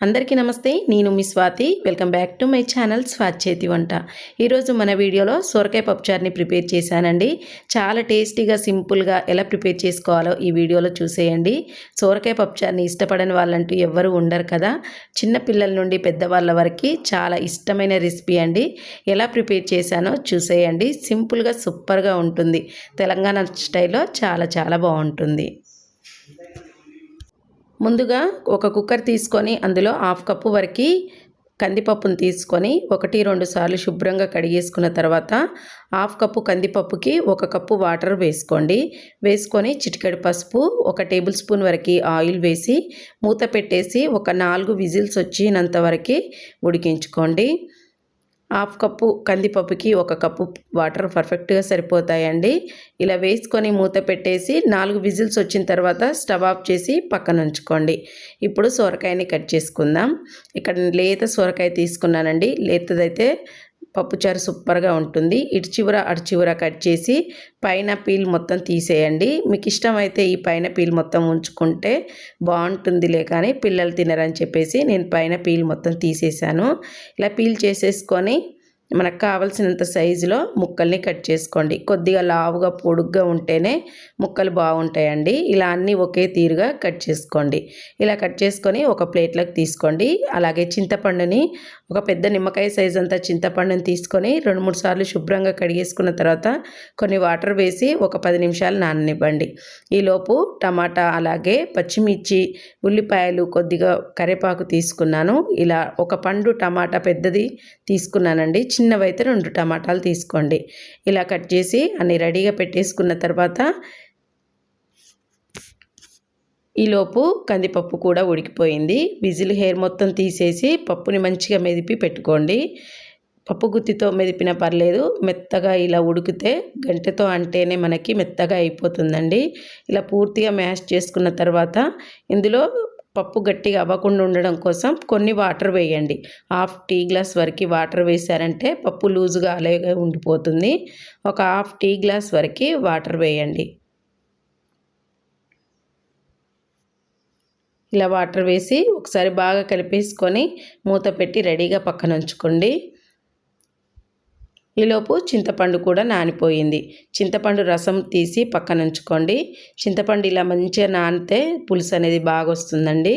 అందరికీ నమస్తే నేను మీ Swathi. Welcome back to my channel Swathi చేతి వంట. ఈరోజు మన వీడియోలో సొరకాయ పప్పుచారుని ప్రిపేర్ చేశానండి. చాలా టేస్టీగా సింపుల్గా ఎలా ప్రిపేర్ చేసుకోవాలో ఈ వీడియోలో చూసేయండి. సొరకాయ పప్పుచారుని ఇష్టపడని వాళ్ళంటూ ఎవ్వరూ ఉండరు కదా. చిన్న పిల్లల నుండి పెద్దవాళ్ళ వరకు చాలా ఇష్టమైన రెసిపీ అండి. ఎలా ప్రిపేర్ చేశానో చూసేయండి. సింపుల్గా సూపర్గా ఉంటుంది. తెలంగాణ స్టైల్లో చాలా చాలా బాగుంటుంది. ముందుగా ఒక కుక్కర్ తీసుకొని అందులో హాఫ్ కప్పు వరకు కందిపప్పును తీసుకొని ఒకటి రెండు సార్లు శుభ్రంగా కడిగేసుకున్న తర్వాత హాఫ్ కప్పు కందిపప్పుకి ఒక కప్పు వాటర్ వేసుకోండి. వేసుకొని చిటికెడు పసుపు ఒక టేబుల్ స్పూన్ వరకు ఆయిల్ వేసి మూత పెట్టేసి ఒక నాలుగు విజిల్స్ వచ్చినంత వరకు ఉడికించుకోండి. హాఫ్ కప్పు కందిపప్పుకి ఒక కప్పు వాటర్ పర్ఫెక్ట్గా సరిపోతాయండి. ఇలా వేసుకొని మూత పెట్టేసి నాలుగు విజిల్స్ వచ్చిన తర్వాత స్టవ్ ఆఫ్ చేసి పక్కన ఉంచుకోండి. ఇప్పుడు సొరకాయని కట్ చేసుకుందాం. ఇక్కడ లేత సొరకాయ తీసుకున్నానండి. లేతదైతే పప్పుచారు సూపర్గా ఉంటుంది. ఇటు చివర అటు చివర కట్ చేసి పైన పీల్ మొత్తం తీసేయండి. మీకు ఇష్టమైతే ఈ పైన పీల్ మొత్తం ఉంచుకుంటే బాగుంటుందిలే కానీ పిల్లలు తినరని చెప్పేసి నేను పైన పీల్ మొత్తం తీసేసాను ఇలా పీల్ చేసేసుకొని మనకు కావలసినంత సైజులో ముక్కల్ని కట్ చేసుకోండి. కొద్దిగా లావుగా పొడుగ్గా ఉంటేనే ముక్కలు బాగుంటాయండి. ఇలా అన్నీ ఒకే తీరుగా కట్ చేసుకోండి. ఇలా కట్ చేసుకొని ఒక ప్లేట్లోకి తీసుకోండి. అలాగే చింతపండుని ఒక పెద్ద నిమ్మకాయ సైజ్ అంతా చింతపండుని తీసుకొని రెండు మూడు సార్లు శుభ్రంగా కడిగేసుకున్న తర్వాత కొన్ని వాటర్ వేసి ఒక పది నిమిషాలు నాననివ్వండి. ఈలోపు టమాటా అలాగే పచ్చిమిర్చి ఉల్లిపాయలు కొద్దిగా కరివేపాకు తీసుకున్నాను. ఇలా ఒక పండు టమాటా పెద్దది తీసుకున్నానండి. చిన్నవైతే రెండు టమాటాలు తీసుకోండి. ఇలా కట్ చేసి అన్ని రెడీగా పెట్టేసుకున్న తర్వాత ఈలోపు కందిపప్పు కూడా ఉడికిపోయింది. విజిల్ హెయిర్ మొత్తం తీసేసి పప్పుని మంచిగా మెదిపి పెట్టుకోండి. పప్పు గుత్తితో మెదిపిన పర్లేదు. మెత్తగా ఇలా ఉడికితే గంటతో అంటేనే మనకి మెత్తగా అయిపోతుందండి. ఇలా పూర్తిగా మ్యాష్ చేసుకున్న తర్వాత ఇందులో పప్పు గట్టిగా అవ్వకుండా ఉండడం కోసం కొన్ని వాటర్ వేయండి. హాఫ్ టీ గ్లాస్ వరకు వాటర్ వేసారంటే పప్పు లూజుగా అలాగే ఉండిపోతుంది. ఒక హాఫ్ టీ గ్లాస్ వరకు వాటర్ వేయండి. ఇలా వాటర్ వేసి ఒకసారి బాగా కలిపేసుకొని మూత పెట్టి రెడీగా పక్కన ఉంచుకోండి. ఈలోపు చింతపండు కూడా నానిపోయింది. చింతపండు రసం తీసి పక్కన ఉంచుకోండి. చింతపండు ఇలా మంచిగా నానితే పులుసు అనేది బాగా వస్తుందండి.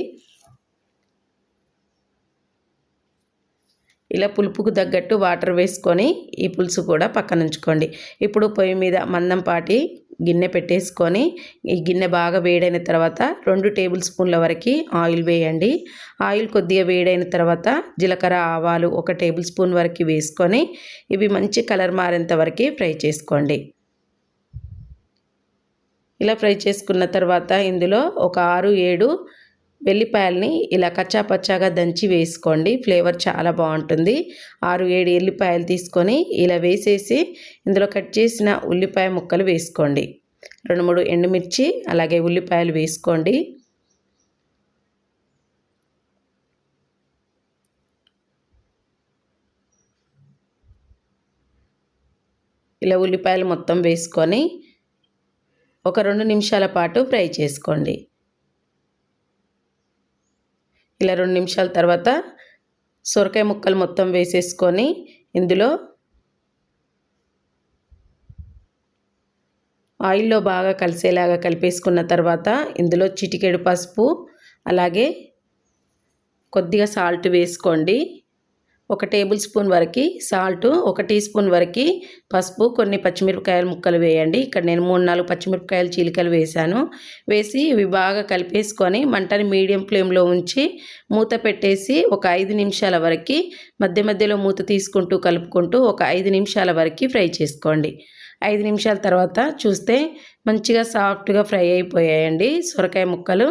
ఇలా పులుపుకు తగ్గట్టు వాటర్ వేసుకొని ఈ పులుసు కూడా పక్కన ఉంచుకోండి. ఇప్పుడు పొయ్యి మీద మందంపాటి గిన్నె పెట్టేసుకొని ఈ గిన్నె బాగా వేడైన తర్వాత రెండు టేబుల్ స్పూన్ల వరకు ఆయిల్ వేయండి. ఆయిల్ కొద్దిగా వేడైన తర్వాత జీలకర్ర ఆవాలు ఒక టేబుల్ స్పూన్ వరకు వేసుకొని ఇవి మంచి కలర్ మారేంత వరకు ఫ్రై చేసుకోండి. ఇలా ఫ్రై చేసుకున్న తర్వాత ఇందులో ఒక ఆరు ఏడు వెల్లిపాయల్ని ఇలా కచ్చాపచ్చాగా దంచి వేసుకోండి. ఫ్లేవర్ చాలా బాగుంటుంది. ఆరు ఏడు ఎల్లిపాయలు తీసుకొని ఇలా వేసేసి ఇందులో కట్ చేసిన ఉల్లిపాయ ముక్కలు వేసుకోండి. రెండు మూడు ఎండుమిర్చి అలాగే ఉల్లిపాయలు వేసుకోండి. ఇలా ఉల్లిపాయలు మొత్తం వేసుకొని ఒక రెండు నిమిషాల పాటు ఫ్రై చేసుకోండి. ఇలా రెండు నిమిషాల తర్వాత సొరకాయ ముక్కలు మొత్తం వేసేసుకొని ఇందులో ఆయిల్లో బాగా కలిసేలాగా కలిపేసుకున్న తర్వాత ఇందులో చిటికెడు పసుపు అలాగే కొద్దిగా సాల్ట్ వేసుకోండి. ఒక టేబుల్ స్పూన్ వరకు సాల్ట్ ఒక టీ స్పూన్ వరకు పసుపు కొన్ని పచ్చిమిరపకాయలు ముక్కలు వేయండి. ఇక్కడ నేను మూడు నాలుగు పచ్చిమిరపకాయలు చీలికలు వేశాను. వేసి ఇవి బాగా కలిపేసుకొని మంటని మీడియం ఫ్లేమ్లో ఉంచి మూత పెట్టేసి ఒక ఐదు నిమిషాల వరకు మధ్య మధ్యలో మూత తీసుకుంటూ కలుపుకుంటూ ఒక ఐదు నిమిషాల వరకు ఫ్రై చేసుకోండి. ఐదు నిమిషాల తర్వాత చూస్తే మంచిగా సాఫ్ట్గా ఫ్రై అయిపోయాయండి సొరకాయ ముక్కలు.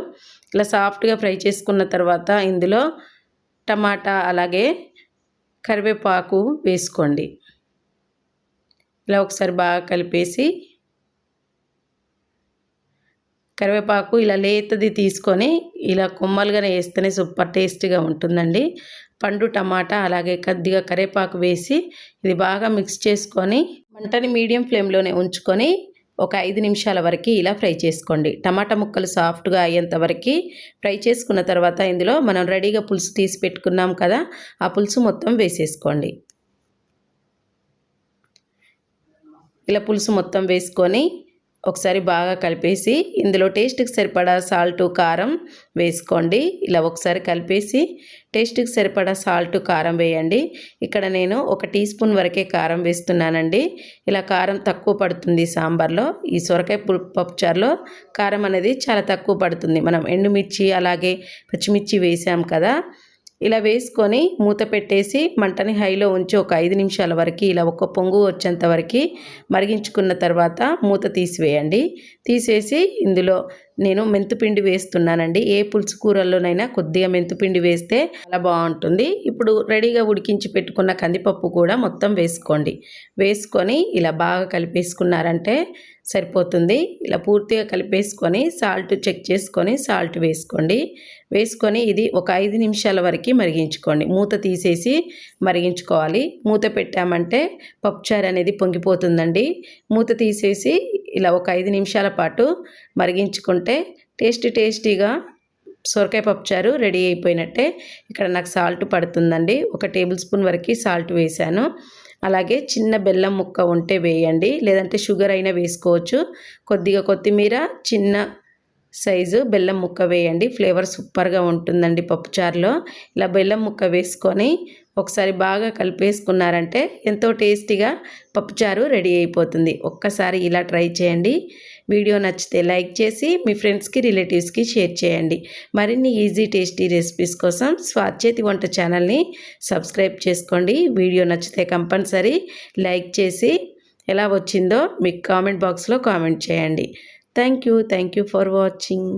ఇలా సాఫ్ట్గా ఫ్రై చేసుకున్న తర్వాత ఇందులో టమాటా అలాగే కరివేపాకు వేసుకోండి. ఇలా ఒకసారి బాగా కలిపేసి కరివేపాకు ఇలా లేతది తీసుకొని ఇలా కొమ్మలుగానే వేస్తేనే సూపర్ టేస్టీగా ఉంటుందండి. పండు టమాటా అలాగే కొద్దిగా కరివేపాకు వేసి ఇది బాగా మిక్స్ చేసుకొని మంటని మీడియం ఫ్లేమ్లోనే ఉంచుకొని ఒక ఐదు నిమిషాల వరకు ఇలా ఫ్రై చేసుకోండి. టమాటా ముక్కలు సాఫ్ట్గా అయ్యేంత వరకు ఫ్రై చేసుకున్న తర్వాత ఇందులో మనం రెడీగా పులుసు తీసి పెట్టుకున్నాం కదా ఆ పులుసు మొత్తం వేసేసుకోండి. ఇలా పులుసు మొత్తం వేసుకొని ఒకసారి బాగా కలిపేసి ఇందులో టేస్ట్కి సరిపడా సాల్ట్ కారం వేసుకోండి. ఇలా ఒకసారి కలిపేసి టేస్ట్కి సరిపడా సాల్ట్ కారం వేయండి. ఇక్కడ నేను ఒక టీ స్పూన్ వరకే కారం వేస్తున్నానండి. ఇలా కారం తక్కువ పడుతుంది సాంబార్లో. ఈ సొరకాయ పప్పుచారులో కారం అనేది చాలా తక్కువ పడుతుంది. మనం ఎండుమిర్చి అలాగే పచ్చిమిర్చి వేసాం కదా ఇలా వేసుకొని మూత పెట్టేసి మంటని హైలో ఉంచి ఒక ఐదు నిమిషాల వరకు ఇలా ఒక పొంగు వచ్చేంత వరకు మరిగించుకున్న తర్వాత మూత తీసివేయండి. తీసేసి ఇందులో నేను మెంతుపిండి వేస్తున్నానండి. ఏ పులుసు కూరల్లోనైనా కొద్దిగా మెంతుపిండి వేస్తే చాలా బాగుంటుంది. ఇప్పుడు రెడీగా ఉడికించి పెట్టుకున్న కందిపప్పు కూడా మొత్తం వేసుకోండి. వేసుకొని ఇలా బాగా కలిపేసుకున్నారంటే సరిపోతుంది. ఇలా పూర్తిగా కలిపేసుకొని సాల్ట్ చెక్ చేసుకొని సాల్ట్ వేసుకోండి. వేసుకొని ఇది ఒక ఐదు నిమిషాల వరకు మరిగించుకోండి. మూత తీసేసి మరిగించుకోవాలి. మూత పెట్టామంటే పప్పుచారు అనేది పొంగిపోతుందండి. మూత తీసేసి ఇలా ఒక ఐదు నిమిషాల పాటు మరిగించుకుంటే టేస్టీ టేస్టీగా సొరకాయ పప్పుచారు రెడీ అయిపోయినట్టే. ఇక్కడ నాకు సాల్ట్ పడుతుందండి. ఒక టేబుల్ స్పూన్ వరకు సాల్ట్ వేశాను. అలాగే చిన్న బెల్లం ముక్క ఉంటే వేయండి. లేదంటే షుగర్ అయినా వేసుకోవచ్చు. కొద్దిగా కొత్తిమీర చిన్న సైజు బెల్లం ముక్క వేయండి. ఫ్లేవర్ సూపర్గా ఉంటుందండి పప్పుచారులో ఇలా బెల్లం ముక్క వేసుకొని ఒకసారి బాగా కలిపేసుకున్నారంటే ఎంతో టేస్టీగా పప్పుచారు రెడీ అయిపోతుంది. ఒక్కసారి ఇలా ట్రై చేయండి. వీడియో నచ్చితే లైక్ చేసి మీ ఫ్రెండ్స్కి రిలేటివ్స్కి షేర్ చేయండి. మరిన్ని ఈజీ టేస్టీ రెసిపీస్ కోసం స్వాచేతి వంట ఛానల్ని సబ్స్క్రైబ్ చేసుకోండి. వీడియో నచ్చితే కంపల్సరీ లైక్ చేసి ఎలా వచ్చిందో మీకు కామెంట్ బాక్స్లో కామెంట్ చేయండి. Thank you. Thank you for watching.